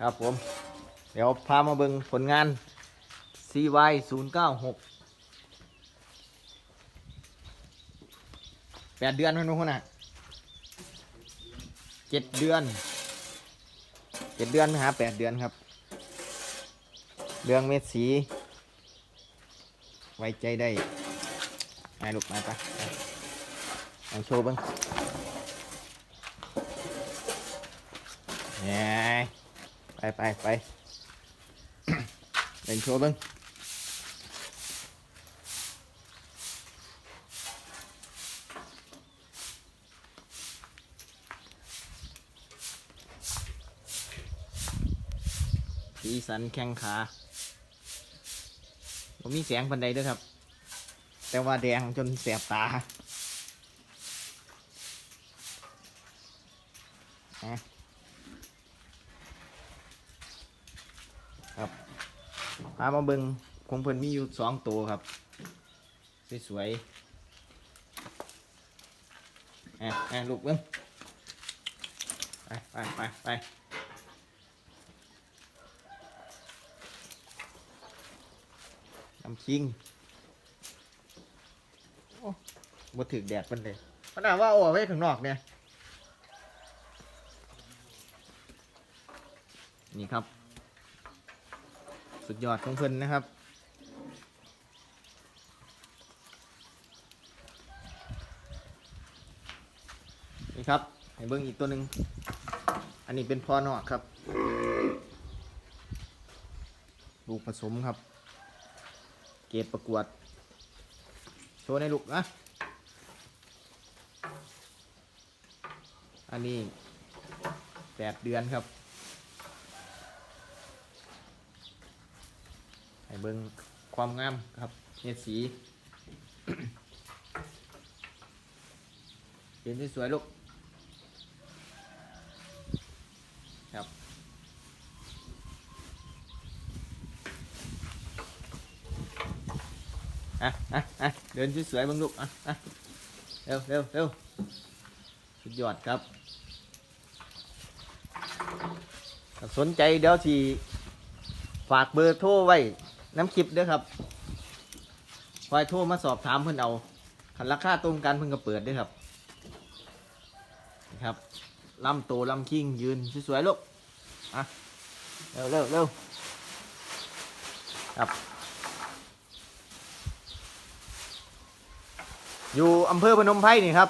ครับผม เดี๋ยวพามาเบิ่งผลงาน CY 0 9 6แปดเดือนมันพุ่นน่ะเจ็ดเดือนเจ็ดเดือนไปหาแปดเดือนครับ เรื่องเม็ดสี ไว้ใจได้ไอ้ลูกมาปะลองโชว์เบ้างเนี่ย ไปไปไปเล่นโชว์บ้างสีสันแข้งขาผมมีแสงปันใดด้วยครับ แต่ว่าแดงจนแสบตาอะ ครับพามาเบิงของเพิ่นมีอยู่สองตัวครับ สวยๆอะอะลูกเบิ้งไปไปไปไปน้ำคิงบ่ถึกแดดมันเลยมันอ่าว่าเอาออกไว้ข้างนอกเนี่ย นี่ครับ สุดยอดของเพิ่นนะครับ นี่ครับ ให้เบิ้งอีกตัวหนึ่ง อันนี้เป็นพ่อนอกครับ ลูกผสมครับ เกรดประกวด โชว์ในลูกนะ อันนี้แปดเดือนครับ ให้เบิ่งความงามครับเน็ดสีเห็นที่สวยลูกครับอะอะอะเดินสวยๆเบังลูกอะอะเร็วเร็วเร็วสุดยอดครับสนใจเดี๋ยวทีฝากเบอร์โทรไว้ น้ำคลิปเด้อครับคอยโทรมาสอบถามเพื่อนเอาคันราคาตรงกันเพื่อนก็เปิดเด้วยครับครับลำโตลำคิงยืนสวยๆลูกอะเร็วเร็วเร็วครับ อยู่อำเภอพนมไพรนี่ครับ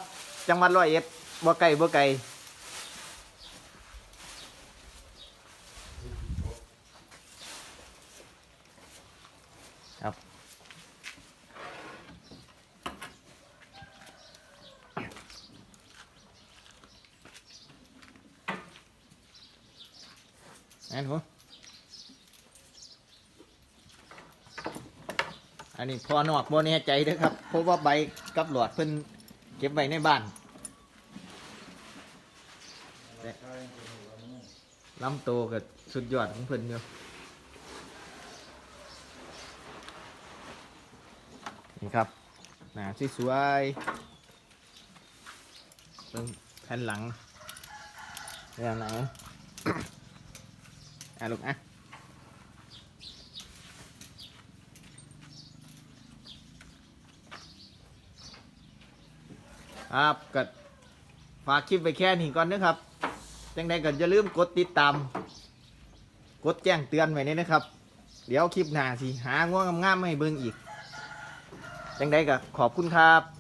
จังหวัดร้อยเอ็ดบ่ไกลบ่ไก่ ครับ นั่นผมอันนี้พอนอกบ่แน่ใจเด้อครับ เพราะว่าใบกับหลอดเพิ่นเก็บไว้ในบ้านลำโตกับสุดยอดของเพิ่นอยู่ นี่ครับหนาสวยๆเบิ่งแผ่นหลังเรื่องหนังอะลูกอะครับก็ฝากคลิปไปแค่นี้ก่อนนะครับจังใดก็อย่าลืมกดติดตาม กดแจ้งเตือนไว้นี่นะครับ เดี๋ยวคลิปหน้าสิหาง่วงงามๆมาให้เบิ่งอีก จังไดก็ขอบคุณครับ